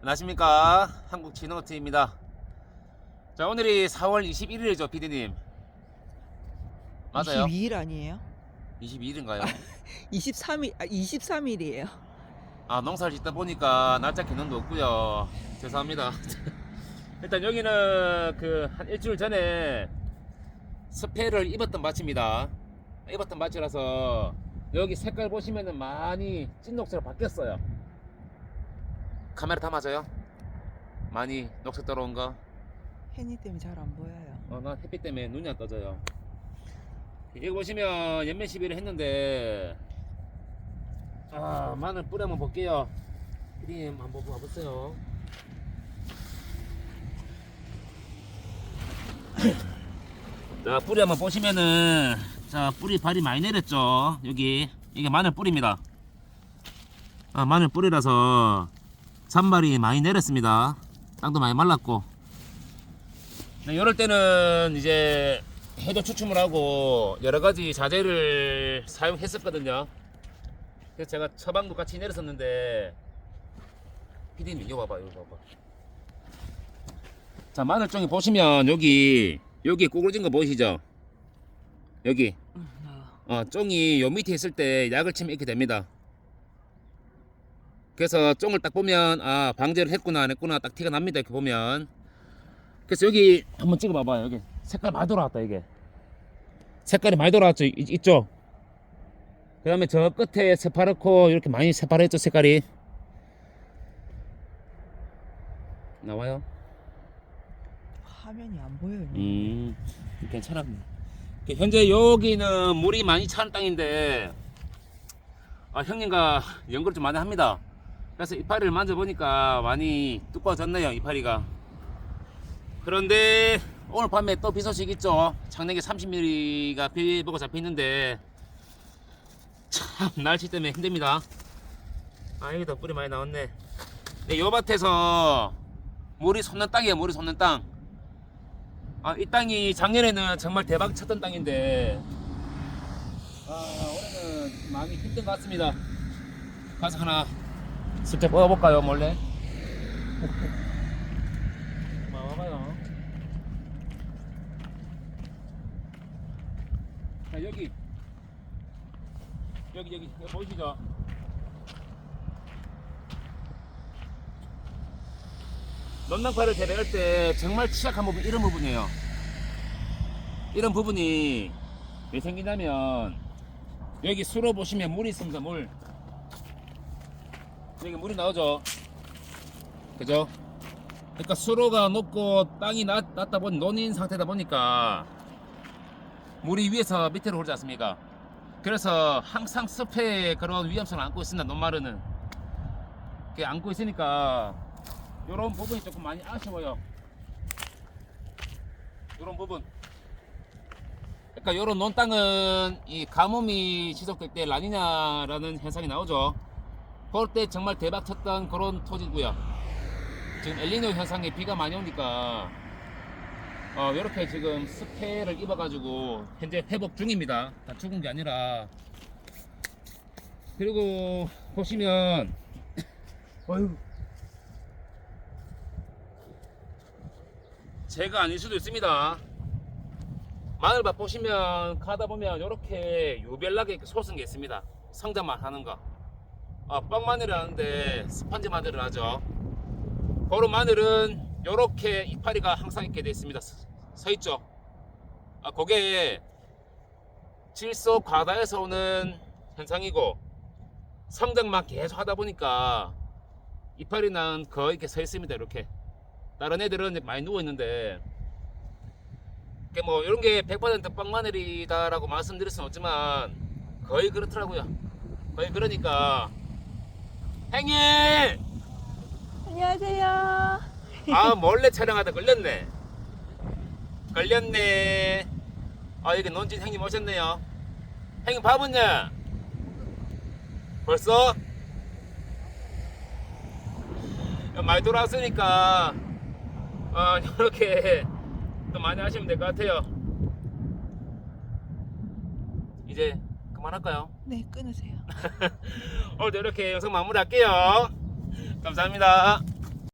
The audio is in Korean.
안녕하십니까. 한국 진호트입니다. 자 오늘이 4월 21일이죠 피디님. 맞아요. 22일 아니에요? 22일인가요? 23일 아 23일이에요. 아 농사를 짓다 보니까 날짜 기능도 없고요. 죄송합니다. 일단 여기는 그 한 일주일 전에 스페를 입었던 밭입니다. 입었던 밭이라서 여기 색깔 보시면은 많이 찐녹색으로 바뀌었어요 카메라 다 맞아요? 많이 녹색 들어온 거? 햇니 때문에 잘 안 보여요. 어, 난 햇빛 때문에 눈이 안 떠져요. 여기 보시면 연면 시비를 했는데, 아, 마늘 뿌리 한번 볼게요. 피디님 한번 봐보세요. 자, 뿌리 한번 보시면은, 자, 뿌리 발이 많이 내렸죠. 여기. 이게 마늘 뿌리입니다. 아, 마늘 뿌리라서 잔발이 많이 내렸습니다. 땅도 많이 말랐고. 네, 이럴 때는 이제 해도 추춤을 하고 여러 가지 자재를 사용했었거든요. 그래서 제가 처방도 같이 내렸었는데 피디님 이거 봐봐 이거 봐봐. 자 마늘종이 보시면 여기 여기 꼬그러진 거 보이시죠? 여기 어, 쫑이 요 밑에 있을 때 약을 치면 이렇게 됩니다. 그래서 쫑을 딱 보면 아 방제를 했구나 안 했구나 딱 티가 납니다 이렇게 보면. 그래서 여기 한번 찍어 봐봐요 여기. 색깔 많이 돌아왔다 이게. 색깔이 많이 돌아왔죠 이- 있죠? 그 다음에 저 끝에 새파랗고 이렇게 많이 새파랗죠 색깔이? 나와요? 화면이 안 보여요. 음 괜찮아 그 현재 여기는 물이 많이 찬 땅인데 아, 형님과 연구를 좀 많이 합니다 그래서 이파리를 만져보니까 많이 두꺼워졌네요 이파리가. 그런데 오늘 밤에 또 비 소식 있죠? 창내게 30mm가 비 보고 잡혀있는데 참 날씨 때문에 힘듭니다. 아 여기도 뿌리 많이 나왔네. 네, 요 밭에서 물이 솟는 땅이에요 물이 솟는 땅. 아, 이 땅이 작년에는 정말 대박 쳤던 땅인데 아, 올해는 많이 힘든 것 같습니다. 가서 하나 슬쩍 뽑아볼까요, 몰래? 와봐요. 자, 여기 여기 여기 보이시죠? 논낭파를 재배할 때 정말 취약한 부분 이런 부분이에요. 이런 부분이 왜 생기냐면 여기 수로 보시면 물이 있습니다. 물 여기 물이 나오죠. 그죠? 그러니까 수로가 높고 땅이 낮, 낮다 보니 논인 상태다 보니까 물이 위에서 밑으로 오르지 않습니까? 그래서 항상 습해의 그런 위험성을 안고 있습니다. 논마루는 그게 안고 있으니까 이런 부분이 조금 많이 아쉬워요. 이런 부분. 그러니까 이런 논 땅은 이 가뭄이 지속될 때 라니냐라는 현상이 나오죠. 그럴 때 정말 대박 쳤던 그런 토지고요. 지금 엘리노 현상에 비가 많이 오니까 어, 이렇게 지금 스페를 입어가지고 현재 회복 중입니다. 다 죽은 게 아니라 그리고 보시면 어휴 제가 아닐 수도 있습니다. 마늘밭 보시면 가다 보면 이렇게 이렇게 솟은 게 있습니다. 성장만 하는 거. 아, 빵 마늘을 하는데 스펀지 마늘을 하죠. 그런 마늘은 이렇게 이파리가 항상 있게 되어 있습니다. 서, 서 있죠. 아, 그게 질소 과다에서 오는 현상이고 성장만 계속 하다 보니까 이파리는 거의 이렇게 서 있습니다. 이렇게. 다른 애들은 많이 누워 있는데 뭐 이런 게 100% 빵마늘이다라고 말씀드릴 수는 없지만 거의 그렇더라고요. 거의 그러니까 행님 안녕하세요. 아 몰래 촬영하다 걸렸네. 걸렸네. 아 여기 논진 행님 오셨네요. 행님 밥은요? 벌써? 많이 돌아왔으니까 어, 이렇게 또 많이 하시면 될 것 같아요. 이제 그만할까요? 네 끊으세요. 오늘도 이렇게 영상 마무리할게요. 감사합니다.